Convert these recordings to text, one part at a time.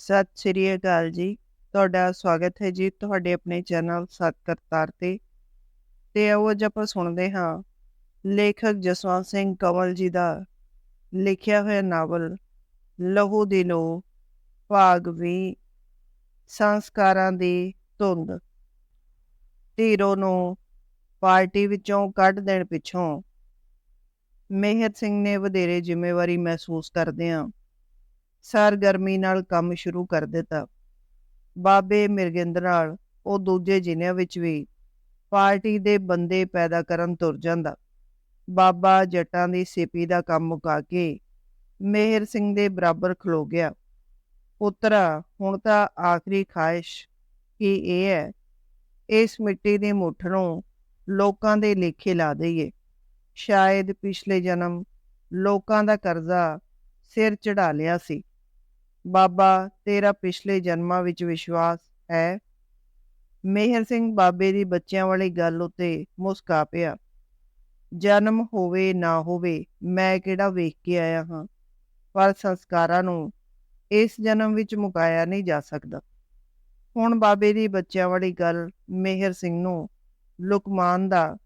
ਸਤਿ ਸ੍ਰੀ ਅਕਾਲ ਜੀ। ਤੁਹਾਡਾ ਸਵਾਗਤ ਹੈ ਜੀ ਤੁਹਾਡੇ ਆਪਣੇ ਚੈਨਲ ਸਤ ਕਰਤਾਰ ਤੇ। ਤੇ ਉਹ ਅੱਜ ਆਪਾਂ ਸੁਣਦੇ ਹਾਂ ਲੇਖਕ ਜਸਵੰਤ ਸਿੰਘ ਕੰਵਲ ਜੀ ਦਾ ਲਿਖਿਆ ਹੋਇਆ ਨਾਵਲ, ਲਹੂ ਦੀ ਲੋ ਭਾਗ ਵੀ ਸੰਸਕਾਰਾਂ ਦੀ ਧੁੰਦ। ਧੀਰੋ ਨੂੰ ਪਾਰਟੀ ਵਿੱਚੋਂ ਕੱਢ ਦੇਣ ਪਿੱਛੋਂ ਮੇਹਰ ਸਿੰਘ ਨੇ ਵਧੇਰੇ ਜ਼ਿੰਮੇਵਾਰੀ ਮਹਿਸੂਸ ਕਰਦਿਆਂ ਸਰਗਰਮੀ ਨਾਲ ਕੰਮ ਸ਼ੁਰੂ ਕਰ ਦਿੱਤਾ। ਬਾਬੇ ਮਿਰਗਿੰਦਰ ਨਾਲ ਉਹ ਦੂਜੇ ਜ਼ਿਲ੍ਹਿਆਂ ਵਿੱਚ ਵੀ ਪਾਰਟੀ ਦੇ ਬੰਦੇ ਪੈਦਾ ਕਰਨ ਤੁਰ ਜਾਂਦਾ। ਬਾਬਾ ਜੱਟਾਂ ਦੀ ਸਿਪੀ ਦਾ ਕੰਮ ਮੁਕਾ ਕੇ ਮੇਹਰ ਸਿੰਘ ਦੇ ਬਰਾਬਰ ਖਲੋ ਗਿਆ। ਪੁੱਤਰਾ, ਹੁਣ ਤਾਂ ਆਖਰੀ ਖਾਹਿਸ਼ ਹੀ ਇਹ ਹੈ, ਇਸ ਮਿੱਟੀ ਦੇ ਮੁੱਠ ਨੂੰ ਲੋਕਾਂ ਦੇ ਲੇਖੇ ਲਾ ਦਈਏ। ਸ਼ਾਇਦ ਪਿਛਲੇ ਜਨਮ ਲੋਕਾਂ ਦਾ ਕਰਜ਼ਾ ਸਿਰ ਚੜਾ ਲਿਆ ਸੀ। ਬਾਬਾ, ਤੇਰਾ ਪਿਛਲੇ ਜਨਮਾਂ ਵਿੱਚ ਵਿਸ਼ਵਾਸ ਹੈ। ਮੇਹਰ ਸਿੰਘ ਬਾਬੇ ਦੀ ਬੱਚਿਆਂ ਵਾਲੀ ਗੱਲ ਉਤੇ ਮੁਸਕਾ ਪਿਆ। ਜਨਮ ਹੋਵੇ ਨਾ ਹੋਵੇ, ਮੈਂ ਕਿਹੜਾ ਵੇਖ ਕੇ ਆਇਆ ਹਾਂ। ਪਰ ਸੰਸਕਾਰਾਂ ਨੂੰ ਇਸ ਜਨਮ ਵਿੱਚ ਮੁਕਾਇਆ ਨਹੀਂ ਜਾ ਸਕਦਾ। ਹੁਣ ਬਾਬੇ ਦੀ ਬੱਚਿਆਂ ਵਾਲੀ ਗੱਲ ਮੇਹਰ ਸਿੰਘ ਨੂੰ ਲੁਕਮਾਨ ਦਾ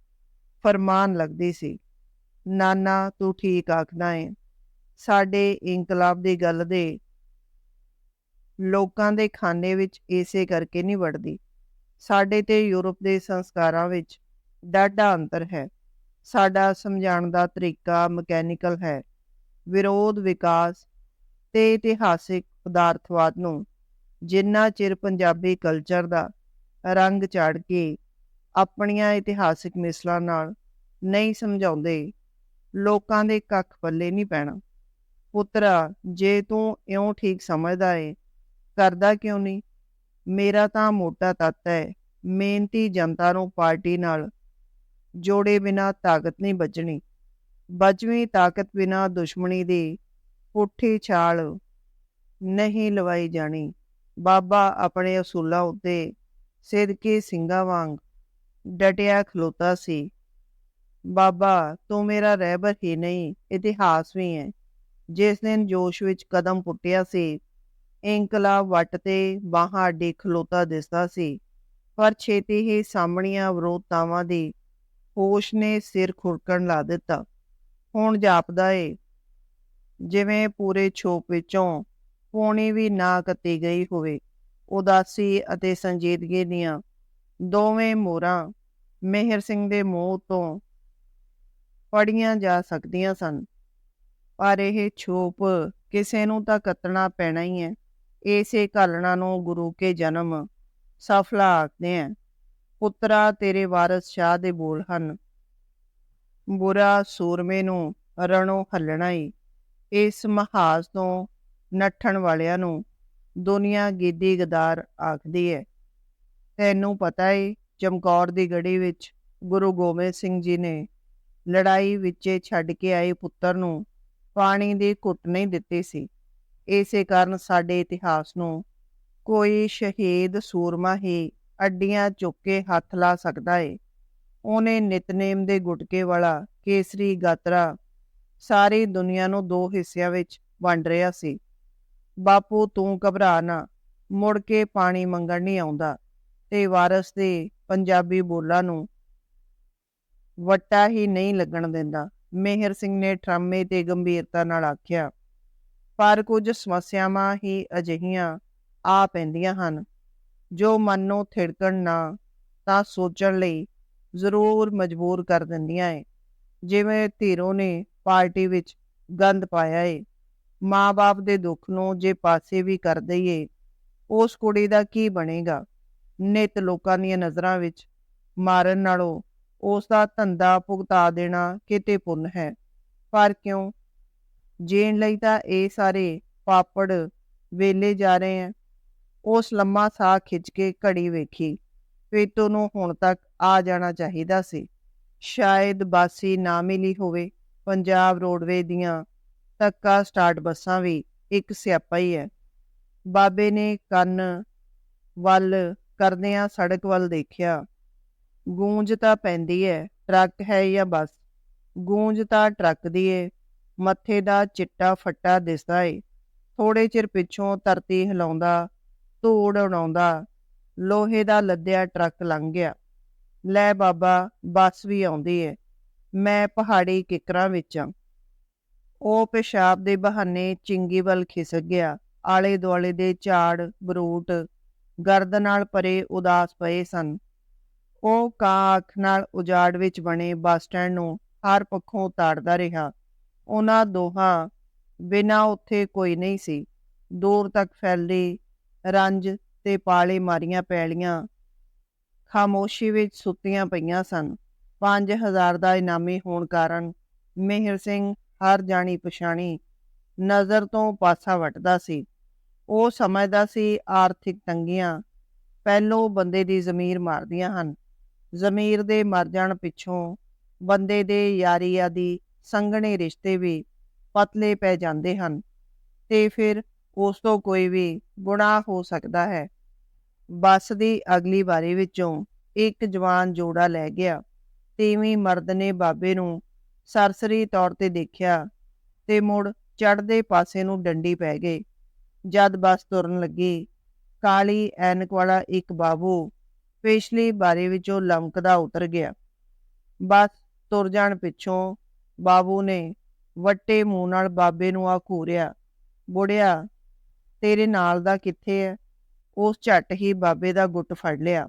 ਫਰਮਾਨ ਲੱਗਦੀ ਸੀ। ਨਾਨਾ, ਤੂੰ ਠੀਕ ਆਖਦਾ ਏ। ਸਾਡੇ ਇਨਕਲਾਬ ਦੀ ਗੱਲ ਦੇ ਲੋਕਾਂ ਦੇ ਖਾਨੇ ਵਿੱਚ ਇਸੇ ਕਰਕੇ ਨਹੀਂ ਵੜਦੀ ਸਾਡੇ ਤੇ ਯੂਰਪ ਦੇ ਸੰਸਕਾਰਾਂ ਵਿੱਚ ਡਾਢਾ ਅੰਤਰ ਹੈ। ਸਾਡਾ ਸਮਝਾਉਣ ਦਾ ਤਰੀਕਾ ਮਕੈਨੀਕਲ ਹੈ। ਵਿਰੋਧ, ਵਿਕਾਸ ਤੇ ਇਤਿਹਾਸਿਕ ਪਦਾਰਥਵਾਦ ਨੂੰ ਜਿੰਨਾ ਚਿਰ ਪੰਜਾਬੀ ਕਲਚਰ ਦਾ ਰੰਗ ਚਾੜ ਕੇ ਆਪਣੀਆਂ ਇਤਿਹਾਸਿਕ ਮਿਸਲਾਂ ਨਾਲ ਨਹੀਂ ਸਮਝਾਉਂਦੇ, ਲੋਕਾਂ ਦੇ ਕੱਖ ਪੱਲੇ ਨਹੀਂ ਪੈਣਾ। ਪੁੱਤਰਾ, ਜੇ ਤੂੰ ਇਉਂ ਠੀਕ ਸਮਝਦਾ ਏ ਕਰਦਾ ਕਿਉਂ ਨਹੀਂ? ਮੇਰਾ ਤਾਂ ਮੋਟਾ ਤੱਤ ਹੈ, ਮਿਹਨਤੀ ਜਨਤਾ ਨੂੰ ਪਾਰਟੀ ਨਾਲ ਜੋੜੇ ਬਿਨਾ ਤਾਕਤ ਨਹੀਂ ਬਚਣੀ। ਬਚਵੀਂ ਤਾਕਤ ਬਿਨਾ ਦੁਸ਼ਮਣੀ ਦੀ ਪੁੱਠੀ ਛਾਲ ਨਹੀਂ ਲਵਾਈ ਜਾਣੀ। ਬਾਬਾ ਆਪਣੇ ਅਸੂਲਾਂ ਉੱਤੇ ਸਿੱਧਕੇ ਸਿੰਘਾਂ ਵਾਂਗ ਡਟਿਆ ਖਲੋਤਾ ਸੀ। ਬਾਬਾ, ਤੂੰ ਮੇਰਾ ਰਹਿਬਰ ਹੀ ਨਹੀਂ, ਇਤਿਹਾਸ ਵੀ ਹੈ। ਜਿਸ ਦਿਨ ਜੋਸ਼ ਵਿੱਚ ਕਦਮ ਪੁੱਟਿਆ ਸੀ ਇਨਕਲਾਬ ਵੱਟ ਤੇ ਬਾਹਾਂ ਅੱਡੀ ਖਲੋਤਾ ਦਿਸਦਾ ਸੀ। ਪਰ ਛੇਤੀ ਹੀ ਸਾਹਮਣੀਆਂ ਵਿਰੋਧਤਾਵਾਂ ਦੀ ਹੋਸ਼ ਨੇ ਸਿਰ ਖੁਰਕਣ ਲਾ ਦਿੱਤਾ। ਹੁਣ ਜਾਪਦਾ ਏ। ਜਿਵੇਂ ਪੂਰੇ ਛੋਪ ਵਿੱਚੋਂ ਪੌਣੀ ਵੀ ਨਾ ਕੱਤੀ ਗਈ ਹੋਵੇ, ਉਦਾਸੀ ਅਤੇ ਸੰਜੀਦਗੀ ਦੀਆਂ ਦੋਵੇਂ ਮੋਹਰਾਂ ਮਿਹਰ ਸਿੰਘ ਦੇ ਮੂੰਹ ਤੋਂ ਪੜੀਆਂ ਜਾ ਸਕਦੀਆਂ ਸਨ। ਪਰ ਇਹ ਛੋਪ ਕਿਸੇ ਨੂੰ ਤਾਂ ਕੱਤਣਾ ਪੈਣਾ ਹੀ ਹੈ। ਇਸੇ ਘਾਲਣਾ ਨੂੰ ਗੁਰੂ ਕੇ ਜਨਮ ਸਫਲਾ ਆਖਦੇ ਆ ਪੁੱਤਰਾ, ਤੇਰੇ ਵਾਰਿਸ ਸ਼ਾਹ ਦੇ ਬੋਲ ਹਨ। ਬੁਰਾ ਸੂਰਮੇ ਨੂੰ ਰਣੋਂ ਹੱਲਣਾ ਈ। ਇਸ ਮਹਾਜ਼ ਤੋਂ ਨੱਠਣ ਵਾਲਿਆਂ ਨੂੰ ਦੁਨੀਆ ਗੀਦੀ ਗਦਾਰ ਆਖਦੀ ਹੈ ਤੈਨੂੰ ਪਤਾ ਏ, ਚਮਕੌਰ ਦੀ ਗੜੀ ਵਿੱਚ ਗੁਰੂ ਗੋਬਿੰਦ ਸਿੰਘ ਜੀ ਨੇ ਲੜਾਈ ਵਿੱਚੇ ਛੱਡ ਕੇ ਆਏ ਪੁੱਤਰ ਨੂੰ ਪਾਣੀ ਦੀ ਘੁੱਟ ਨਹੀਂ ਦਿੱਤੀ ਸੀ। ਇਸੇ ਕਾਰਨ ਸਾਡੇ ਇਤਿਹਾਸ ਨੂੰ ਕੋਈ ਸ਼ਹੀਦ ਸੂਰਮਾ ਹੀ ਅੱਡੀਆਂ ਚੁੱਕ ਕੇ ਹੱਥ ਲਾ ਸਕਦਾ ਏ। ਉਹਨੇ ਨਿਤਨੇਮ ਦੇ ਗੁਟਕੇ ਵਾਲਾ ਕੇਸਰੀ ਗਾਤਰਾ ਸਾਰੀ ਦੁਨੀਆ ਨੂੰ ਦੋ ਹਿੱਸਿਆਂ ਵਿੱਚ ਵੰਡ ਰਿਹਾ ਸੀ। ਬਾਪੂ ਤੂੰ ਘਬਰਾ ਨਾ, ਮੁੜ ਕੇ ਪਾਣੀ ਮੰਗਣ ਨਹੀਂ ਆਉਂਦਾ ਤੇ ਵਾਰਸ ਦੇ ਪੰਜਾਬੀ ਬੋਲਾਂ ਨੂੰ ਵੱਟਾ ਹੀ ਨਹੀਂ ਲੱਗਣ ਦਿੰਦਾ। ਮਿਹਰ ਸਿੰਘ ਨੇ ਟਰਮੇ ਤੇ ਗੰਭੀਰਤਾ ਨਾਲ ਆਖਿਆ ਪਰ ਕੁਝ ਸਮੱਸਿਆਵਾਂ ਹੀ ਅਜਿਹੀਆਂ ਆ ਪੈਂਦੀਆਂ ਹਨ। ਜੋ ਮਨ ਨੂੰ ਥਿੜਕਣ ਨਾ, ਤਾਂ ਸੋਚਣ ਲਈ ਜ਼ਰੂਰ ਮਜਬੂਰ ਕਰ ਦਿੰਦੀਆਂ ਏ। ਜਿਵੇਂ ਧੀਰੋ ਨੇ ਪਾਰਟੀ ਵਿੱਚ ਗੰਦ ਪਾਇਆ ਏ। ਮਾਂ-ਬਾਪ ਦੇ ਦੁੱਖ ਨੂੰ ਜੇ ਪਾਸੇ ਵੀ ਕਰ ਦਈਏ, ਉਸ ਕੁੜੀ ਦਾ ਕੀ ਬਣੇਗਾ? ਨਿਤ ਲੋਕਾਂ ਦੀਆਂ ਨਜ਼ਰਾਂ ਵਿੱਚ ਮਾਰਨ ਨਾਲੋਂ ਉਸ ਦਾ ਧੰਦਾ ਭੁਗਤਾ ਦੇਣਾ ਕਿਤੇ ਪੁੰਨ ਹੈ। ਪਰ ਕਿਉਂ ਜੀਣ ਲਈ ਤਾਂ ਇਹ ਸਾਰੇ ਪਾਪੜ ਵੇਲੇ ਜਾ ਰਹੇ ਆ। ਉਸ ਲੰਮਾ ਸਾਹ ਖਿੱਚ ਕੇ ਘੜੀ ਵੇਖੀ ਪੇਤੋ ਨੂੰ ਹੁਣ ਤੱਕ ਆ ਜਾਣਾ ਚਾਹੀਦਾ ਸੀ। ਸ਼ਾਇਦ ਬਾਸੀ ਨਾ ਮਿਲੀ ਹੋਵੇ, ਪੰਜਾਬ ਰੋਡਵੇ ਦੀਆਂ ਤੱਕਾ ਸਟਾਰਟ ਬੱਸਾਂ ਵੀ ਇੱਕ ਸਿਆਪਾ ਹੀ ਹੈ। ਬਾਬੇ ਨੇ ਕੰਨ ਵੱਲ ਕਰਦਿਆਂ ਸੜਕ ਵੱਲ ਦੇਖਿਆ। ਗੂੰਜ ਤਾਂ ਪੈਂਦੀ ਹੈ, ਟਰੱਕ ਹੈ ਜਾਂ ਬੱਸ? ਗੂੰਜ ਤਾਂ ਟਰੱਕ ਦੀ ਏ। ਮੱਥੇ ਦਾ ਚਿੱਟਾ ਫੱਟਾ ਦਿਸਦਾ ਏ। ਥੋੜੇ ਚਿਰ ਪਿੱਛੋਂ ਧਰਤੀ ਹਿਲਾਉਂਦਾ, ਧੂੜ ਉਡਾਉਂਦਾ, ਲੋਹੇ ਦਾ ਲੱਦਿਆ ਟਰੱਕ ਲੰਘ ਗਿਆ। ਲੈ ਬਾਬਾ, ਬੱਸ ਵੀ ਆਉਂਦੀ ਏ। ਮੈਂ ਪਹਾੜੀ ਕਿਕਰਾਂ ਵਿੱਚ। ਆਂ ਉਹ ਪਿਸ਼ਾਬ ਦੇ ਬਹਾਨੇ ਚਿੰਗੀ ਵੱਲ ਖਿਸਕ ਗਿਆ। ਆਲੇ ਦੁਆਲੇ ਦੇ ਝਾੜ, ਬਰੂਟ, ਗਰਦ ਨਾਲ ਪਰੇ ਉਦਾਸ ਪਏ ਸਨ। ਉਹ ਕਾਂ ਅੱਖ ਨਾਲ ਉਜਾੜ ਵਿੱਚ ਬਣੇ ਬੱਸ ਸਟੈਂਡ ਨੂੰ ਹਰ ਪੱਖੋਂ ਤਾੜਦਾ ਰਿਹਾ। ਉਹਨਾਂ ਦੋਹਾਂ ਬਿਨਾਂ ਉੱਥੇ ਕੋਈ ਨਹੀਂ ਸੀ। ਦੂਰ ਤੱਕ ਫੈਲਦੀ ਰੰਜ ਤੇ ਪਾਲੇ ਮਾਰੀਆਂ ਪੈਲੀਆਂ ਖਾਮੋਸ਼ੀ ਵਿੱਚ ਸੁੱਤੀਆਂ ਪਈਆਂ ਸਨ। 5000 ਦਾ ਇਨਾਮੀ ਹੋਣ ਕਾਰਨ ਮਿਹਰ ਸਿੰਘ ਹਰ ਜਾਣੀ ਪਛਾਣੀ ਨਜ਼ਰ ਤੋਂ ਪਾਸਾ ਵਟਦਾ ਸੀ। ਉਹ ਸਮਝਦਾ ਸੀ ਆਰਥਿਕ ਤੰਗੀਆਂ ਪਹਿਲੋਂ ਬੰਦੇ ਦੀ ਜ਼ਮੀਰ ਮਾਰਦੀਆਂ ਹਨ। ਜ਼ਮੀਰ ਦੇ ਮਰ ਜਾਣ ਪਿੱਛੋਂ ਬੰਦੇ ਦੇ ਯਾਰੀ ਆਦੀ ਸੰਘਣੇ ਰਿਸ਼ਤੇ ਵੀ ਪਤਲੇ ਪੈ ਜਾਂਦੇ ਹਨ ਤੇ ਫਿਰ ਉਸ ਤੋਂ ਕੋਈ ਵੀ ਗੁਨਾਹ ਹੋ ਸਕਦਾ ਹੈ। ਬੱਸ ਦੀ ਅਗਲੀ ਵਾਰੀ ਵਿੱਚੋਂ ਇੱਕ ਜਵਾਨ ਜੋੜਾ ਲੈ ਗਿਆ ਤੀਵੀਂ ਮਰਦ ਨੇ ਬਾਬੇ ਨੂੰ ਸਰਸਰੀ ਤੌਰ ਤੇ ਦੇਖਿਆ ਤੇ ਮੁੜ ਚੜ੍ਹਦੇ ਪਾਸੇ ਨੂੰ ਡੰਡੀ ਪੈ ਗਈ। ਜਦ ਬੱਸ ਤੁਰਨ ਲੱਗੀ, ਕਾਲੀ ਐਨਕ ਵਾਲਾ ਇੱਕ ਬਾਬੂ ਪਿਛਲੀ ਬਾਰੀ ਵਿੱਚੋਂ ਲਮਕਦਾ ਉਤਰ ਗਿਆ। ਬੱਸ ਤੁਰ ਜਾਣ ਪਿੱਛੋਂ ਬਾਬੂ ਨੇ ਵੱਟੇ ਮੂੰਹ ਨਾਲ ਬਾਬੇ ਨੂੰ ਆ ਘੂਰਿਆ, ਬੁੜਿਆ, ਤੇਰੇ ਨਾਲ ਦਾ ਕਿੱਥੇ ਹੈ ਉਸ ਝੱਟ ਹੀ ਬਾਬੇ ਦਾ ਗੁੱਟ ਫੜ ਲਿਆ।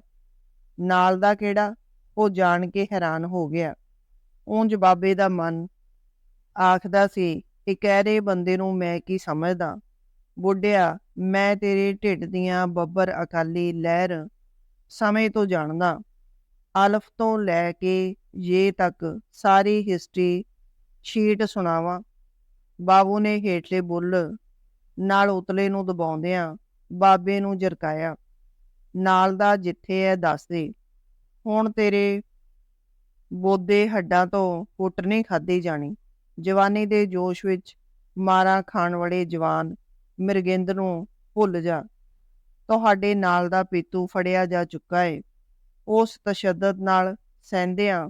ਨਾਲ ਦਾ ਕਿਹੜਾ? ਉਹ ਜਾਣ ਕੇ ਹੈਰਾਨ ਹੋ ਗਿਆ। ਉਂਝ ਬਾਬੇ ਦਾ ਮਨ ਆਖਦਾ ਸੀ ਕਿ ਕਹਿਰੇ ਬੰਦੇ ਨੂੰ ਮੈਂ ਕੀ ਸਮਝਦਾ? ਬੁੱਢਿਆ ਮੈਂ ਤੇਰੇ ਢਿੱਡ ਦੀਆਂ ਬੱਬਰ ਅਕਾਲੀ ਲਹਿਰ ਸਮੇਂ ਤੋਂ ਜਾਣਦਾ। ਅਲਫ ਤੋਂ ਲੈ ਕੇ ਜੇ ਤੱਕ ਸਾਰੀ ਹਿਸਟਰੀ ਛੀਟ ਸੁਣਾਵਾਂ। ਬਾਬੂ ਨੇ ਹੇਠਲੇ ਬੁੱਲ ਨਾਲ ਉਤਲੇ ਨੂੰ ਦਬਾਉਂਦਿਆਂ ਬਾਬੇ ਨੂੰ ਜਰਕਾਇਆ। ਨਾਲ ਦਾ ਜਿੱਥੇ ਹੈ ਦੱਸ ਦੇ ਹੁਣ ਤੇਰੇ ਬੋਦੇ ਹੱਡਾਂ ਤੋਂ ਕੁੱਟ ਨਹੀਂ ਖਾਦੀ ਜਾਣੀ। ਜਵਾਨੀ ਦੇ ਜੋਸ਼ ਵਿੱਚ ਮਾਰਾ ਖਾਣ ਵਾਲੇ ਜਵਾਨ ਮਿਰਗਿੰਦ ਨੂੰ ਭੁੱਲ ਜਾ। ਤੁਹਾਡੇ ਨਾਲ ਦਾ ਪੀਤੂ ਫੜਿਆ ਜਾ ਚੁੱਕਾ ਏ। ਉਸ ਤਸ਼ੱਦਦ ਨਾਲ ਸਹਿੰਦਿਆਂ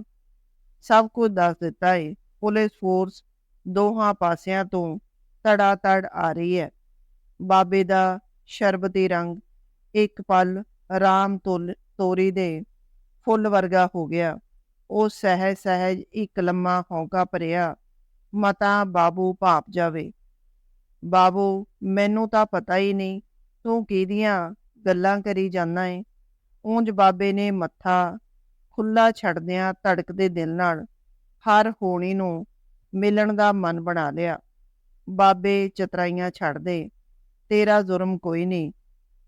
ਸਭ ਕੁਝ ਦੱਸ ਦਿੱਤਾ ਏ। ਪੁਲਿਸ ਫੋਰਸ ਦੋਹਾਂ ਪਾਸਿਆਂ ਤੋਂ ਤੜਾ ਤੜ ਆ ਰਹੀ ਹੈ। ਬਾਬੇ ਦਾ ਸ਼ਰਬਤੀ ਰੰਗ ਇੱਕ ਪਲ ਆਰਾਮ ਤੁਲ, ਤੋਰੀ ਦੇ ਫੁੱਲ ਵਰਗਾ ਹੋ ਗਿਆ। ਉਹ ਸਹਿਜ ਸਹਿਜ ਇੱਕ ਲੰਮਾ ਹੌਂਕਾ ਭਰਿਆ, ਮਤਾ ਬਾਬੂ ਭਾਪ ਜਾਵੇ। ਬਾਬੂ, ਮੈਨੂੰ ਤਾਂ ਪਤਾ ਹੀ ਨਹੀਂ, ਤੂੰ ਕਿਹਦੀਆਂ ਗੱਲਾਂ ਕਰੀ ਜਾਂਦਾ ਏ? ਉਂਝ ਬਾਬੇ ਨੇ ਮੱਥਾ ਖੁੱਲਾ ਛੱਡਦਿਆਂ ਧੜਕਦੇ ਦਿਲ ਨਾਲ ਹਰ ਹੋਣੀ ਨੂੰ ਮਿਲਣ ਦਾ ਮਨ ਬਣਾ ਲਿਆ। ਬਾਬੇ ਚਤਰਾਈਆਂ ਛੱਡ ਦੇ, ਤੇਰਾ ਜ਼ੁਰਮ ਕੋਈ ਨਹੀਂ।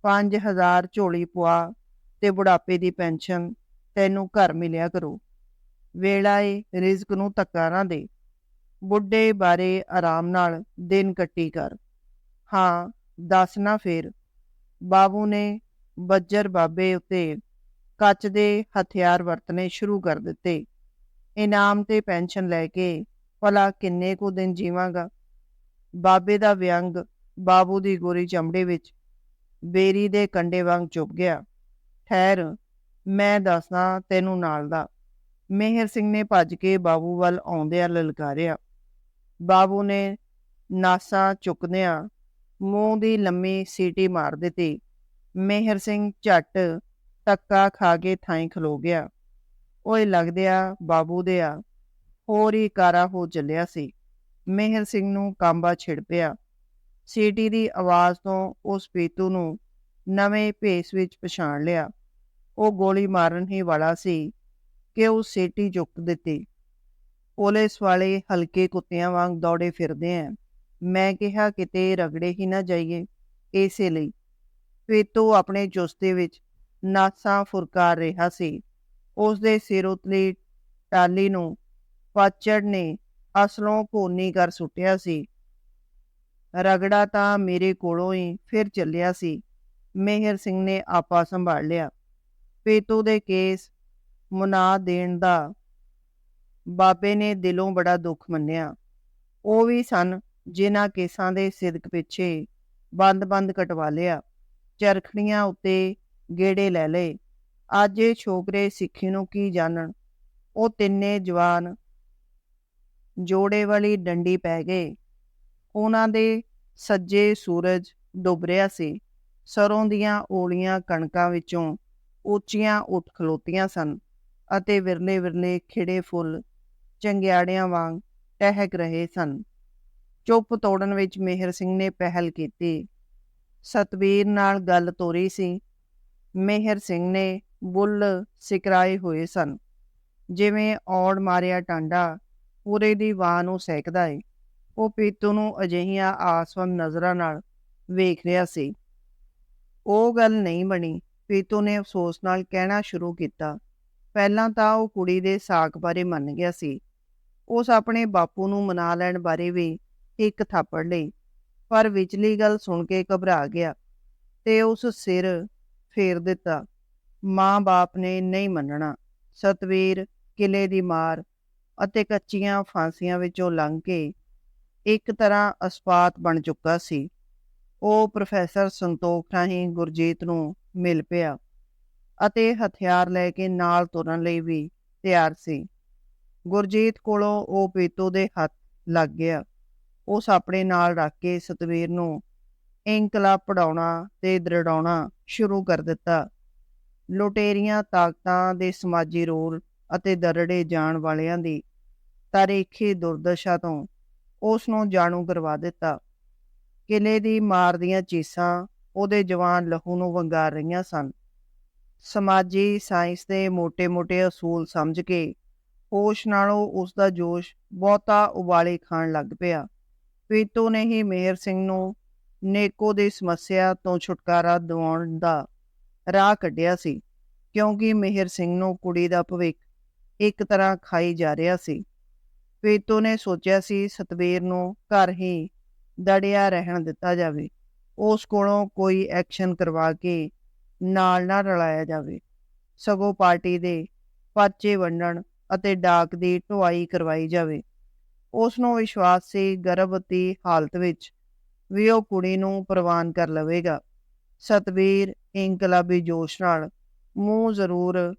5000 ਝੋਲੀ ਪੁਆ ਤੇ ਬੁਢਾਪੇ ਦੀ ਪੈਨਸ਼ਨ ਤੈਨੂੰ ਘਰ ਮਿਲਿਆ ਕਰੂ। ਵੇਲਾ ਏ, ਰਿਜ਼ਕ ਨੂੰ ਧੱਕਾ ਨਾ ਦੇ। ਬੁੱਢੇ ਬਾਰੇ ਆਰਾਮ ਨਾਲ ਦਿਨ ਕੱਟੀ ਕਰ। ਹਾਂ, ਦੱਸ ਨਾ ਫੇਰ, ਬਾਬੂ ਨੇ ਬੱਜਰ ਬਾਬੇ ਉੱਤੇ ਕੱਚ ਦੇ ਹਥਿਆਰ ਵਰਤਨੇ ਸ਼ੁਰੂ ਕਰ ਦਿੱਤੇ। ਇਨਾਮ ਤੇ ਪੈਨਸ਼ਨ ਲੈ ਕੇ ਭਲਾ ਕਿੰਨੇ ਕੁ ਦਿਨ ਜੀਵਾਂਗਾ? ਬਾਬੇ ਦਾ ਵਿਅੰਗ ਬਾਬੂ ਦੀ ਗੋਰੀ ਚਮੜੇ ਵਿੱਚ ਬੇਰੀ ਦੇ ਕੰਡੇ ਵਾਂਗ ਚੁੱਪ ਗਿਆ। ਠਹਿਰ, ਮੈਂ ਦੱਸਦਾ ਤੈਨੂੰ ਨਾਲ ਦਾ। ਮਿਹਰ ਸਿੰਘ ਨੇ ਭੱਜ ਕੇ ਬਾਬੂ ਵੱਲ ਆਉਂਦਿਆਂ ਲਲਕਾਰਿਆ। ਬਾਬੂ ਨੇ ਨਾਸਾਂ ਚੁੱਕਦਿਆਂ ਮੂੰਹ ਦੀ ਲੰਮੀ ਸੀਟੀ ਮਾਰ ਦਿੱਤੀ। ਮਿਹਰ ਸਿੰਘ ਝੱਟ ਤੱਕਾ ਖਾ ਕੇ ਥਾਈ ਖਲੋ ਗਿਆ। ਓਏ ਲੱਗਦਿਆ ਬਾਬੂ ਦੇ ਆ। ਹੋਰ ਹੀ ਕਾਰਾ ਹੋ ਚੱਲਿਆ ਸੀ। ਮਿਹਰ ਸਿੰਘ ਨੂੰ ਕਾਂਬਾ ਛਿੜ ਪਿਆ। ਸੀਟੀ ਦੀ ਆਵਾਜ਼ ਤੋਂ ਉਸ ਪੀਤੂ ਨੂੰ ਨਵੇਂ ਭੇਸ ਵਿੱਚ ਪਛਾਣ ਲਿਆ। ਉਹ ਗੋਲੀ ਮਾਰਨ ਹੀ ਵਾਲਾ ਸੀ ਕਿ ਉਹ ਸੀਟੀ ਚੁੱਕ ਦਿੱਤੀ। ਪੁਲਿਸ ਵਾਲੇ ਹਲਕੇ ਕੁੱਤਿਆਂ ਵਾਂਗ ਦੌੜੇ ਫਿਰਦੇ ਐ। ਮੈਂ ਕਿਹਾ, ਕਿਤੇ ਰਗੜੇ ਹੀ ਨਾ ਜਾਈਏ ਇਸੇ ਲਈ। ਪੀਤੂ ਆਪਣੇ ਚੁਸਤੇ ਵਿੱਚ ਨਾਸਾਂ ਫੁਰਕਾਰ ਰਿਹਾ ਸੀ। ਉਸ ਦੇ ਸਿਰ ਉਤਲੀ ਟਾਲੀ ਨੂੰ ਪਾਚੜ ਨੇ ਅਸਲੋਂ ਕੋਨੀ ਕਰ ਸੁੱਟਿਆ ਸੀ। ਰਗੜਾ ਤਾਂ ਮੇਰੇ ਕੋਲੋਂ ਹੀ ਫਿਰ ਚੱਲਿਆ ਸੀ। ਮੇਹਰ ਸਿੰਘ ਨੇ ਆਪਾ ਸੰਭਾਲ ਲਿਆ। ਪੇਤੂ ਦੇ ਕੇਸ ਮੁਨਾ ਦੇਣ ਦਾ ਬਾਬੇ ਨੇ ਦਿਲੋਂ ਬੜਾ ਦੁੱਖ ਮੰਨਿਆ। ਉਹ ਵੀ ਸਨ ਜਿਨ੍ਹਾਂ ਕੇਸਾਂ ਦੇ ਸਿਦਕ ਪਿੱਛੇ ਬੰਦ-ਬੰਦ ਕਟਵਾ ਲਿਆ। ਚਰਖੜੀਆਂ ਉੱਤੇ ਗੇੜੇ ਲੈ ਲਏ। ਅੱਜ ਇਹ ਛੋਕਰੇ ਸਿੱਖੀ ਨੂੰ ਕੀ ਜਾਣਨ? ਉਹ ਤਿੰਨੇ ਜਵਾਨ ਜੋੜੇ ਵਾਲੀ ਡੰਡੀ ਪੈ ਗਏ। ਉਹਨਾਂ ਦੇ ਸੱਜੇ ਸੂਰਜ ਡੁੱਬ ਰਿਹਾ ਸੀ। ਸਰੋਂ ਦੀਆਂ ਓਲੀਆਂ ਕਣਕਾਂ ਵਿੱਚੋਂ ਉੱਚੀਆਂ ਉੱਠ ਖਲੋਤੀਆਂ ਸਨ ਅਤੇ ਵਿਰਲੇ ਵਿਰਲੇ ਖਿੜੇ ਫੁੱਲ ਚੰਗਿਆੜਿਆਂ ਵਾਂਗ ਟਹਿਕ ਰਹੇ ਸਨ। ਚੁੱਪ ਤੋੜਨ ਵਿੱਚ ਮਿਹਰ ਸਿੰਘ ਨੇ ਪਹਿਲ ਕੀਤੀ। ਸਤਵੀਰ ਨਾਲ ਗੱਲ ਤੋਰੀ ਸੀ। ਮਿਹਰ ਸਿੰਘ ਨੇ ਬੁੱਲ ਸਿਕਰਾਏ ਹੋਏ ਸਨ। ਜਿਵੇਂ ਔੜ ਮਾਰਿਆ ਟਾਂਡਾ, ਪੂਰੇ ਦੀ ਵਾਹ ਨੂੰ ਸੇਕਦਾ ਏ। ਉਹ ਪੀਤੂ ਨੂੰ ਅਜਿਹੀਆਂ ਆਸਵੰਦ ਨਜ਼ਰਾਂ ਨਾਲ ਵੇਖ ਰਿਹਾ ਸੀ। ਉਹ ਗੱਲ ਨਹੀਂ ਬਣੀ। ਪੀਤੂ ਨੇ ਅਫਸੋਸ ਨਾਲ ਕਹਿਣਾ ਸ਼ੁਰੂ ਕੀਤਾ। ਪਹਿਲਾਂ ਤਾਂ ਉਹ ਕੁੜੀ ਦੇ ਸਾਕ ਬਾਰੇ ਮੰਨ ਗਿਆ ਸੀ। ਉਸ ਆਪਣੇ ਬਾਪੂ ਨੂੰ ਮਨਾ ਲੈਣ ਬਾਰੇ ਵੀ ਇੱਕ ਥਾਪੜ ਲਈ। ਪਰ ਵਿਚਲੀ ਗੱਲ ਸੁਣ ਕੇ ਘਬਰਾ ਗਿਆ ਤੇ ਉਸ ਸਿਰ ਫੇਰ ਦਿੱਤਾ। ਮਾਂ-ਬਾਪ ਨੇ ਨਹੀਂ ਮੰਨਣਾ। ਸਤਵੀਰ ਕਿਲੇ ਦੀ ਮਾਰ ਅਤੇ ਕੱਚੀਆਂ ਫਾਂਸੀਆਂ ਵਿੱਚੋਂ ਲੰਘ ਕੇ ਇੱਕ ਤਰ੍ਹਾਂ ਅਸਪਾਤ ਬਣ ਚੁੱਕਾ ਸੀ। ਉਹ ਪ੍ਰੋਫੈਸਰ ਸੰਤੋਖ ਰਾਹੀਂ ਗੁਰਜੀਤ ਨੂੰ ਮਿਲ ਪਿਆ ਅਤੇ ਹਥਿਆਰ ਲੈ ਕੇ ਨਾਲ ਤੁਰਨ ਲਈ ਵੀ ਤਿਆਰ ਸੀ। ਗੁਰਜੀਤ ਕੋਲੋਂ ਉਹ ਪੀਤੋ ਦੇ ਹੱਥ ਲੱਗ ਗਿਆ। ਉਸ ਆਪਣੇ ਨਾਲ ਰੱਖ ਕੇ ਸਤਵੀਰ ਨੂੰ ਇਨਕਲਾਬ ਪੜਾਉਣਾ ਤੇ ਦ੍ਰਿੜਾਉਣਾ ਸ਼ੁਰੂ ਕਰ ਦਿੱਤਾ। ਲੁਟੇਰੀਆਂ, ਤਾਕਤਾਂ ਦੇ ਸਮਾਜੀ ਰੋਲ ਅਤੇ ਦਰੜੇ ਜਾਣ ਵਾਲਿਆਂ ਦੀ ਤਾਰੀਖੀ ਦੁਰਦਸ਼ਾ ਤੋਂ ਉਸ ਨੂੰ ਜਾਣੂ ਕਰਵਾ ਦਿੱਤਾ। ਕਿਲੇ ਦੀ ਮਾਰ ਦੀਆਂ ਚੀਸਾਂ ਉਹਦੇ ਜਵਾਨ ਲਹੂ ਨੂੰ ਵੰਗਾਰ ਰਹੀਆਂ ਸਨ। ਸਮਾਜੀ ਸਾਇੰਸ ਦੇ ਮੋٹے-ਮੋٹے ਅਸੂਲ ਸਮਝ ਕੇ ਹੋਸ਼ ਨਾਲੋਂ ਉਸ ਦਾ ਜੋਸ਼ ਬਹੁਤਾ ਉਬਾਲੇ ਖਾਣ ਲੱਗ ਪਿਆ। ਪੀਤੋ ਨੇ ਹੀ ਮੇਹਰ ਸਿੰਘ ਨੂੰ ਨੇਕੋ ਦੀ ਸਮੱਸਿਆ ਤੋਂ ਛੁਟਕਾਰਾ ਦਿਵਾਉਣ ਦਾ ਰਾਹ ਕੱਢਿਆ ਸੀ, ਕਿਉਂਕਿ ਮਿਹਰ ਸਿੰਘ ਨੂੰ ਕੁੜੀ ਦਾ ਭਵਿੱਖ ਇੱਕ ਤਰ੍ਹਾਂ ਖਾਈ ਜਾ ਰਿਹਾ ਸੀ। ਪੀਤੋ ਨੇ ਸੋਚਿਆ ਸੀ ਸਤਵੀਰ ਨੂੰ ਘਰ ਹੀ ਦੜਿਆ ਰਹਿਣ ਦਿੱਤਾ ਜਾਵੇ। ਉਸ ਕੋਲੋਂ ਕੋਈ ਐਕਸ਼ਨ ਕਰਵਾ ਕੇ ਨਾਲ ਨਾ ਰਲਾਇਆ ਜਾਵੇ। ਸਗੋਂ ਪਾਰਟੀ ਦੇ ਪਾਚੇ ਵੰਡਣ ਅਤੇ ਡਾਕ ਦੀ ਢੁਆਈ ਕਰਵਾਈ ਜਾਵੇ। ਉਸ ਨੂੰ ਵਿਸ਼ਵਾਸ ਸੀ ਗਰਭਵਤੀ ਹਾਲਤ ਵਿੱਚ ਵੀ ਉਹ ਕੁੜੀ ਨੂੰ ਪ੍ਰਵਾਨ ਕਰ ਲਵੇਗਾ। ਸਤਵੀਰ ਇਨਕਲਾਬੀ ਜੋਸ਼ ਨਾਲ ਮੂੰਹ ਜ਼ਰੂਰ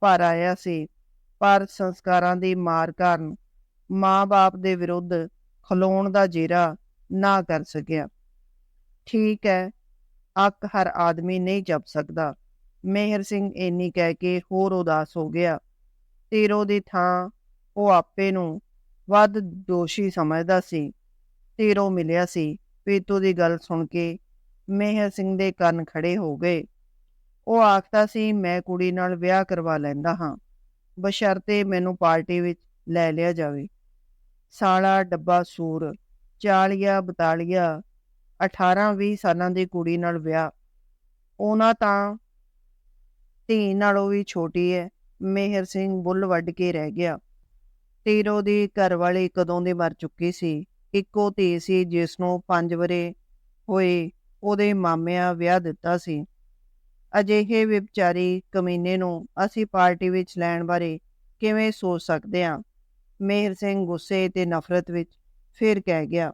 ਭਰ ਆਇਆ ਸੀ, ਪਰ ਸੰਸਕਾਰਾਂ ਦੀ ਮਾਰ ਕਾਰਨ ਮਾਂ-ਬਾਪ ਦੇ ਵਿਰੁੱਧ ਖਲੋਣ ਦਾ ਜੇਰਾ ਨਾ ਕਰ ਸਕਿਆ। ਠੀਕ ਹੈ, ਅੱਕ ਹਰ ਆਦਮੀ ਨਹੀਂ ਜਪ ਸਕਦਾ। ਮੇਹਰ ਸਿੰਘ ਇੰਨੀ ਕਹਿ ਕੇ ਹੋਰ ਉਦਾਸ ਹੋ ਗਿਆ। ਤੀਰੋ ਦੀ ਥਾਂ ਉਹ ਆਪੇ ਨੂੰ ਵੱਧ ਦੋਸ਼ੀ ਸਮਝਦਾ ਸੀ। ਤੀਰੋ ਮਿਲਿਆ ਸੀ, ਪੀਤੂ ਦੀ ਗੱਲ ਸੁਣ ਕੇ ਮੇਹਰ ਸਿੰਘ ਦੇ ਕੰਨ ਖੜੇ ਹੋ ਗਏ। ਉਹ ਆਖਦਾ ਸੀ, ਮੈਂ ਕੁੜੀ ਨਾਲ ਵਿਆਹ ਕਰਵਾ ਲੈਂਦਾ ਹਾਂ। ਬਸ਼ਰਤੇ ਮੈਨੂੰ ਪਾਰਟੀ ਵਿੱਚ ਲੈ ਲਿਆ ਜਾਵੇ। ਸਾਲਾ, ਡੱਬਾ ਸੂਰ। 40 42 18 20 ਸਾਲਾਂ ਦੀ ਕੁੜੀ ਨਾਲ ਵਿਆਹ। ਉਹਨਾਂ ਤਾਂ ਧੀ ਨਾਲੋਂ ਵੀ ਛੋਟੀ ਹੈ ਮੇਹਰ ਸਿੰਘ ਬੁੱਲ ਵੱਢ ਕੇ ਰਹਿ ਗਿਆ। ਤੀਰੋ ਦੀ ਘਰ ਵਾਲੀ ਕਦੋਂ ਦੀ ਮਰ ਚੁੱਕੀ ਸੀ? ਇੱਕੋ ਧੀ ਸੀ ਜਿਸ ਨੂੰ 5 ਵਰੇ ਹੋਏ ਉਹਦੇ ਮਾਮਿਆਂ ਵਿਆਹ ਦਿੱਤਾ ਸੀ। ਅਜਿਹੇ ਵਿਚਾਰੀ ਕਮੀਨੇ ਨੂੰ ਅਸੀਂ ਪਾਰਟੀ ਵਿੱਚ ਲੈਣ ਬਾਰੇ ਕਿਵੇਂ ਸੋਚ ਸਕਦੇ ਹਾਂ? ਮੇਹਰ ਸਿੰਘ ਗੁੱਸੇ ਤੇ ਨਫ਼ਰਤ ਵਿੱਚ ਫਿਰ ਕਹਿ ਗਿਆ,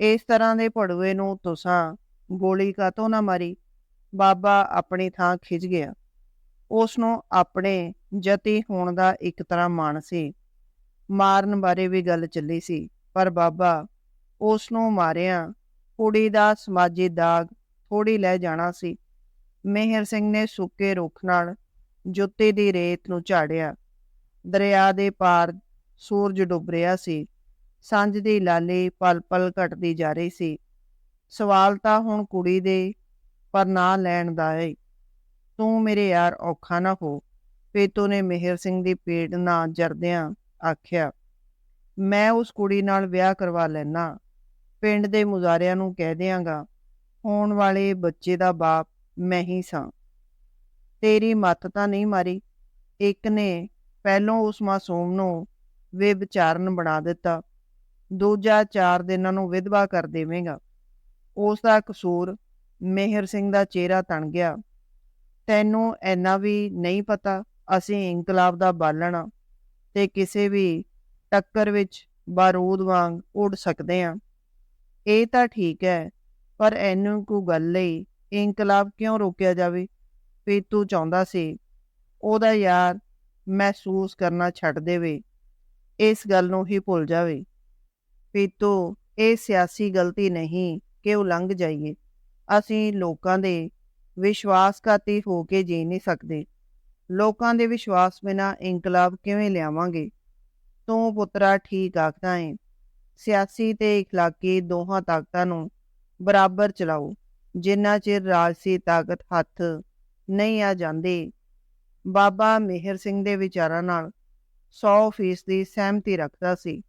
ਇਸ ਤਰ੍ਹਾਂ ਦੇ ਭੜਵੇ ਨੂੰ ਤੁਸਾਂ ਗੋਲੀ ਕਾਤੋਂ ਨਾ ਮਾਰੀ? ਬਾਬਾ ਆਪਣੀ ਥਾਂ ਖਿੱਚ ਗਿਆ। ਉਸ ਨੂੰ ਆਪਣੇ ਜਤੀ ਹੋਣ ਦਾ ਇੱਕ ਤਰ੍ਹਾਂ ਮਾਣ ਸੀ। ਮਾਰਨ ਬਾਰੇ ਵੀ ਗੱਲ ਚੱਲੀ ਸੀ, ਪਰ ਬਾਬਾ ਉਸ ਨੂੰ ਮਾਰਿਆ ਕੁੜੀ ਦਾ ਸਮਾਜੀ ਦਾਗ ਥੋੜੀ ਲੈ ਜਾਣਾ ਸੀ। ਮਿਹਰ ਸਿੰਘ ਨੇ ਸੁੱਕੇ ਰੁੱਖ ਨਾਲ ਜੁੱਤੇ ਦੀ ਰੇਤ ਨੂੰ ਝਾੜਿਆ। ਦਰਿਆ ਦੇ ਪਾਰ ਸੂਰਜ ਡੁੱਬ ਰਿਹਾ ਸੀ। ਸੰਜ ਦੀ ਲਾਲੀ ਪਲ-ਪਲ ਘਟਦੀ ਜਾ ਰਹੀ ਸੀ। ਸਵਾਲ ਤਾਂ ਹੁਣ ਕੁੜੀ ਦੇ ਪਰ ਨਾ ਲੈਣ ਦਾ ਏ। ਤੂੰ ਮੇਰੇ ਯਾਰ ਔਖਾ ਨਾ ਹੋ। ਪੇਤੋ ਨੇ ਮਿਹਰ ਸਿੰਘ ਦੀ ਪੀੜ ਨਾ ਜਰਦਿਆਂ ਆਖਿਆ, ਮੈਂ ਉਸ ਕੁੜੀ ਨਾਲ ਵਿਆਹ ਕਰਵਾ ਲੈਣਾ ਪਿੰਡ ਦੇ ਮੁਜ਼ਾਰਿਆਂ ਨੂੰ ਕਹਿ ਦਿਆਂਗਾ ਹੋਣ ਵਾਲੇ ਬੱਚੇ ਦਾ ਬਾਪ ਮੈਂ ਹੀ ਸਾਂ। ਤੇਰੀ ਮੱਤ ਤਾਂ ਨਹੀਂ ਮਾਰੀ। ਇੱਕ ਨੇ ਪਹਿਲੋਂ ਉਸ ਮਾਸੂਮ ਨੂੰ ਵਿਚਾਰਨ ਬਣਾ ਦਿੱਤਾ। ਦੂਜਾ ਚਾਰ ਦਿਨਾਂ ਨੂੰ ਵਿਧਵਾ ਕਰ ਦੇਵੇਂਗਾ। ਉਸ ਦਾ ਕਸੂਰ ਮਿਹਰ ਸਿੰਘ ਦਾ ਚਿਹਰਾ ਤਣ ਗਿਆ। ਤੈਨੂੰ ਐਨਾ ਵੀ ਨਹੀਂ ਪਤਾ, ਅਸੀਂ ਇਨਕਲਾਬ ਦਾ ਬਾਲਣਾ ਤੇ ਕਿਸੇ ਵੀ ਟੱਕਰ ਵਿੱਚ ਬਾਰੂਦ ਵਾਂਗ ਉੱਡ ਸਕਦੇ ਹਾਂ ਇਹ ਤਾਂ ਠੀਕ ਹੈ, ਪਰ ਇਹਨੂੰ ਕੋ ਗੱਲ ਲਈ ਇਨਕਲਾਬ ਕਿਉਂ ਰੋਕਿਆ ਜਾਵੇ? ਪੀਤੂ ਚਾਹੁੰਦਾ ਸੀ, ਉਹਦਾ ਯਾਰ ਮਹਿਸੂਸ ਕਰਨਾ ਛੱਡ ਦੇਵੇ, ਇਸ ਗੱਲ ਨੂੰ ਹੀ ਭੁੱਲ ਜਾਵੇ। ਪੀਤੂ ਇਹ ਸਿਆਸੀ ਗਲਤੀ ਨਹੀਂ ਕਿ ਉਹ ਲੰਘ ਜਾਈਏ। ਅਸੀਂ ਲੋਕਾਂ ਦੇ ਵਿਸ਼ਵਾਸਘਾਤੀ ਹੋ ਕੇ ਜੀ ਨਹੀਂ ਸਕਦੇ। ਲੋਕਾਂ ਦੇ ਵਿਸ਼ਵਾਸ ਬਿਨਾ ਇਨਕਲਾਬ ਕਿਵੇਂ ਲਿਆਵਾਂਗੇ? ਤੂੰ ਪੁੱਤਰਾ ਠੀਕ ਆਖਦਾ ਏ। ਸਿਆਸੀ ਤੇ ਇਖਲਾਕੀ ਦੋਹਾਂ ਤਾਕਤਾਂ ਨੂੰ ਬਰਾਬਰ ਚਲਾਓ। ਜਿੰਨਾ ਚਿਰ ਰਾਜਸੀ ਤਾਕਤ ਹੱਥ ਨਹੀਂ ਆ ਜਾਂਦੀ, ਬਾਬਾ ਮਿਹਰ ਸਿੰਘ ਦੇ ਵਿਚਾਰਾਂ ਨਾਲ 100% ਦੀ ਸਹਿਮਤੀ ਰੱਖਦਾ ਸੀ।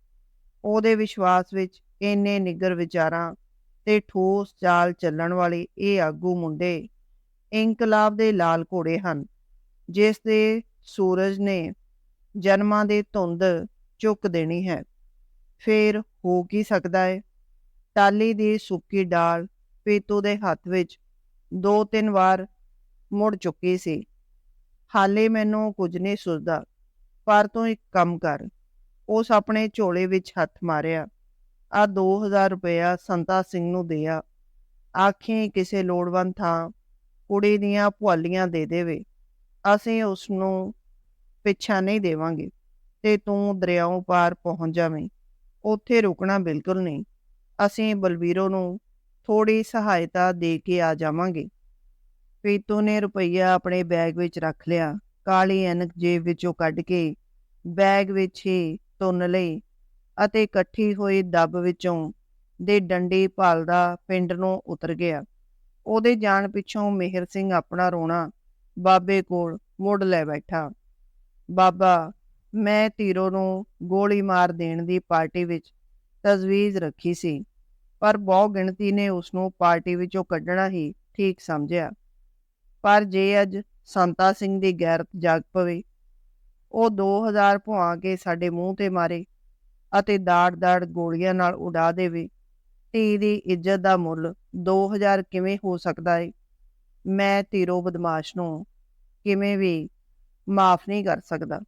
ਉਹਦੇ ਵਿਸ਼ਵਾਸ ਵਿੱਚ ਇੰਨੇ ਨਿੱਗਰ ਵਿਚਾਰਾਂ ਤੇ ਠੋਸ ਚਾਲ ਚੱਲਣ ਵਾਲੇ ਇਹ ਆਗੂ ਮੁੰਡੇ ਇਨਕਲਾਬ ਦੇ ਲਾਲ ਘੋੜੇ ਹਨ, ਜਿਸ ਦੇ ਸੂਰਜ ਨੇ ਜਨਮਾਂ ਦੇ ਧੁੰਦ ਚੁੱਕ ਦੇਣੀ ਹੈ। ਫਿਰ ਹੋ ਕੀ ਸਕਦਾ ਹੈ ਟਾਲੀ ਦੀ ਸੁੱਕੀ ਡਾਲ ਪੀਤੂ ਦੇ ਹੱਥ ਵਿੱਚ ਦੋ ਤਿੰਨ ਵਾਰ ਮੁੜ ਚੁੱਕੀ ਸੀ। ਹਾਲੇ ਮੈਨੂੰ ਕੁਝ ਨਹੀਂ ਸੁਝਦਾ, ਪਰ ਤੂੰ ਇੱਕ ਕੰਮ ਕਰ। ਉਸ ਆਪਣੇ ਝੋਲੇ ਵਿੱਚ ਹੱਥ ਮਾਰਿਆ। ਆ 2000 ਰੁਪਇਆ ਸੰਤਾ ਸਿੰਘ ਨੂੰ ਦਿਆ। ਆਖੀ ਕਿਸੇ ਲੋੜਵੰਦ ਥਾਂ ਕੁੜੀ ਦੀਆਂ ਭੁਆਲੀਆਂ ਦੇ ਦੇਵੇ। ਅਸੀਂ ਉਸ ਨੂੰ ਪਿੱਛਾ ਨਹੀਂ ਦੇਵਾਂਗੇ ਤੇ ਤੂੰ ਦਰਿਆਓਂ ਪਾਰ ਪਹੁੰਚ ਜਾਵੇਂ। ਉੱਥੇ ਰੁਕਣਾ ਬਿਲਕੁਲ ਨਹੀਂ। ਅਸੀਂ ਬਲਬੀਰੋ ਨੂੰ ਥੋੜੀ ਸਹਾਇਤਾ ਦੇ ਕੇ ਆ ਜਾਵਾਂਗੇ। ਪੀਤੂ ਨੇ ਰੁਪਈਆ ਆਪਣੇ ਬੈਗ ਵਿੱਚ ਰੱਖ ਲਿਆ। ਕਾਲੀ ਐਨਕ ਜੇਬ ਵਿੱਚੋਂ ਕੱਢ ਕੇ ਬੈਗ ਵਿੱਚ ਹੀ ਤੁੰਨ ਲਈ ਅਤੇ ਇਕੱਠੀ ਹੋਈ ਦੱਬ ਵਿੱਚੋਂ ਦੇ ਡੰਡੀ ਭਾਲਦਾ ਪਿੰਡ ਨੂੰ ਉਤਰ ਗਿਆ। ਉਹਦੇ ਜਾਣ ਪਿੱਛੋਂ ਮਿਹਰ ਸਿੰਘ ਆਪਣਾ ਰੋਣਾ ਬਾਬੇ ਕੋਲ ਮੁੜ ਲੈ ਬੈਠਾ। ਬਾਬਾ ਮੈਂ ਧੀਰੋ ਨੂੰ ਗੋਲੀ ਮਾਰ ਦੇਣ ਦੀ ਪਾਰਟੀ ਵਿੱਚ ਤਜਵੀਜ਼ ਰੱਖੀ ਸੀ, ਪਰ ਬਹੁ ਗਿਣਤੀ ਨੇ ਉਸ ਨੂੰ ਪਾਰਟੀ ਵਿੱਚੋਂ ਕੱਢਣਾ ਹੀ ਠੀਕ ਸਮਝਿਆ। ਪਰ ਜੇ ਅੱਜ ਸੰਤਾ ਸਿੰਘ ਦੀ ਗੈਰਤ ਜਾਗ ਪਵੇ, ਉਹ 2000 ਭੁਆ ਕੇ ਸਾਡੇ ਮੂੰਹ ਤੇ ਮਾਰੇ ਅਤੇ ਦਾੜ-ਦਾੜ ਗੋਲੀਆਂ ਨਾਲ ਉਡਾ ਦੇਵੇ, ਧੀ ਦੀ ਇੱਜ਼ਤ ਦਾ ਮੁੱਲ 2000 ਕਿਵੇਂ ਹੋ ਸਕਦਾ ਏ? ਮੈਂ ਧੀਰੋ ਬਦਮਾਸ਼ ਨੂੰ ਕਿਵੇਂ ਵੀ ਮਾਫ ਨਹੀਂ ਕਰ ਸਕਦਾ।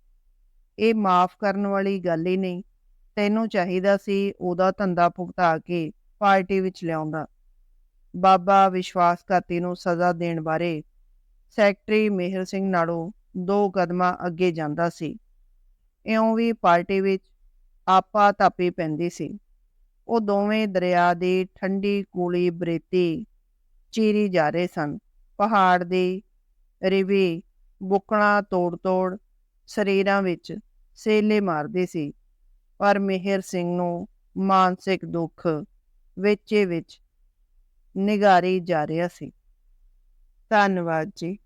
ਇਹ ਮਾਫ ਕਰਨ ਵਾਲੀ ਗੱਲ ਹੀ ਨਹੀਂ। ਤੈਨੂੰ ਚਾਹੀਦਾ ਸੀ ਉਹਦਾ ਧੰਦਾ ਭੁਗਤਾ ਕੇ ਪਾਰਟੀ ਵਿੱਚ ਲਿਆਉਂਦਾ। ਬਾਬਾ ਵਿਸ਼ਵਾਸਘਾਤੀ ਨੂੰ ਸਜ਼ਾ ਦੇਣ ਬਾਰੇ ਸੈਕਟਰੀ ਮਿਹਰ ਸਿੰਘ ਨਾਲੋਂ ਦੋ ਕਦਮਾਂ ਅੱਗੇ ਜਾਂਦਾ ਸੀ। ਇਉਂ ਵੀ ਪਾਰਟੀ ਵਿੱਚ ਆਪਾ ਤਾਪੀ ਪੈਂਦੀ ਸੀ। ਉਹ ਦੋਵੇਂ ਦਰਿਆ ਦੀ ਠੰਡੀ ਕੂਲੀ ਬਰੇਤੀ ਚੀਰੀ ਜਾ ਰਹੇ ਸਨ। ਪਹਾੜ ਦੀ ਰਿਵੀ ਬੁਕਣਾ ਤੋੜ-ਤੋੜ ਸਰੀਰਾਂ ਵਿੱਚ ਸੇਲੇ ਮਾਰਦੇ ਸੀ। ਪਰ ਮਿਹਰ ਸਿੰਘ ਨੂੰ ਮਾਨਸਿਕ ਦੁੱਖ ਵੇਚੇ ਵਿੱਚ ਨਿਗਾਰੀ ਜਾ ਰਿਹਾ ਸੀ। ਧੰਨਵਾਦ ਜੀ।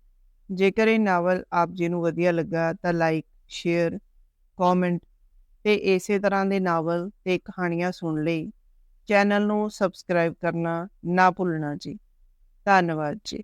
ਜੇਕਰ ਇਹ ਨਾਵਲ ਆਪ ਜੀ ਨੂੰ ਵਧੀਆ ਲੱਗਾ ਤਾਂ ਲਾਈਕ ਸ਼ੇਅਰ ਕਮੈਂਟ ਤੇ ਇਸੇ ਤਰ੍ਹਾਂ ਦੇ ਨਾਵਲ ਤੇ ਕਹਾਣੀਆਂ ਸੁਣ ਲਈ ਚੈਨਲ ਨੂੰ ਸਬਸਕ੍ਰਾਈਬ ਕਰਨਾ ਨਾ ਭੁੱਲਣਾ ਜੀ। ਧੰਨਵਾਦ ਜੀ।